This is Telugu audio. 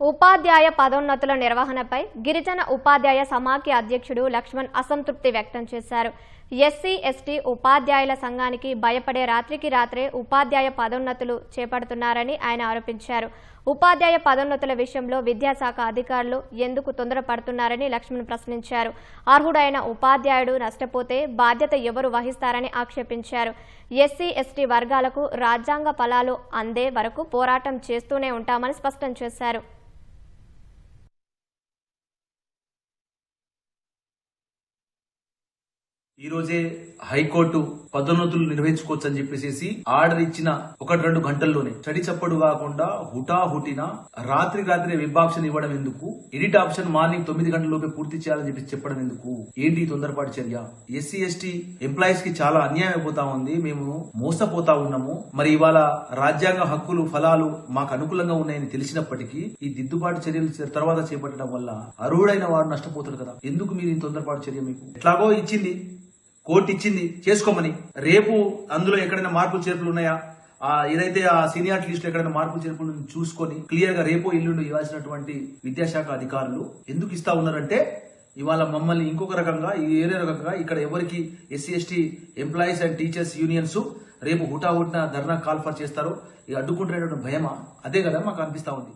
ఉపాధ్యాయ పదోన్నతుల నిర్వహణపై గిరిజన ఉపాధ్యాయ సమాఖ్య అధ్యక్షుడు లక్ష్మణ్ అసంతృప్తి వ్యక్తం చేశారు. ఎస్సీ ఎస్టీ ఉపాధ్యాయుల సంఘానికి భయపడే రాత్రికి రాత్రే ఉపాధ్యాయ పదోన్నతులు చేపడుతున్నారని ఆయన ఆరోపించారు. ఉపాధ్యాయ పదోన్నతుల విషయంలో విద్యాశాఖ అధికారులు ఎందుకు తొందరపడుతున్నారని లక్ష్మణ్ ప్రశ్నించారు. అర్హుడైన ఉపాధ్యాయుడు నష్టపోతే బాధ్యత ఎవరు వహిస్తారని ఆక్షేపించారు. ఎస్సీ ఎస్టీ వర్గాలకు రాజ్యాంగ ఫలాలు అందే వరకు పోరాటం చేస్తూనే ఉంటామని స్పష్టం చేశారు. ఈ రోజే హైకోర్టు పదోన్నతులు నిర్వహించుకోవచ్చు అని చెప్పేసి ఆర్డర్ ఇచ్చిన ఒకటి రెండు గంటల్లోనే చడి చప్పుడు కాకుండా హుటా హుటిన రాత్రి రాత్రి విభాక్షణ ఇవ్వడం ఎందుకు? ఎడిట్ ఆప్షన్ మార్నింగ్ తొమ్మిది గంటలలోపే పూర్తి చేయాలని చెప్పి చెప్పడం ఎందుకు? ఏంటి తొందరపాటు చర్య? ఎస్సీ ఎస్టీ ఎంప్లాయీస్కి చాలా అన్యాయం అయిపోతా ఉంది. మేము మోసపోతా ఉన్నాము. మరి ఇవాళ రాజ్యాంగ హక్కులు ఫలాలు మాకు అనుకూలంగా ఉన్నాయని తెలిసినప్పటికీ ఈ దిద్దుబాటు చర్యలు తర్వాత చేపట్టడం వల్ల అర్హుడైన వారు నష్టపోతారు కదా. ఎందుకు మీరు ఈ తొందరపాటు చర్య మీకు? ఎట్లాగో ఇచ్చింది. కోర్టు ఇచ్చింది చేసుకోమని. రేపు అందులో ఎక్కడైనా మార్పులు చేర్పులు ఉన్నాయా? ఆ ఏదైతే ఆ సీనియారిటీ లిస్ట్ ఎక్కడైనా మార్పులు చేర్పులు చూసుకొని క్లియర్గా రేపో ఎల్లుండి ఇవ్వాల్సినటువంటి విద్యాశాఖ అధికారులు ఎందుకు ఇస్తా ఉన్నారంటే ఇవాళ మమ్మల్ని ఇంకొక రకంగా ఈ ఏరే రకంగా ఇక్కడ ఎవరికి SC ST employees and teachers unions రేపు హుటాహుటిన ధర్నా కాల్ఫర్ చేస్తారో ఇక అడ్డుకుంటున్నటువంటి భయమా? అదే కదా మాకు అనిపిస్తా ఉంది.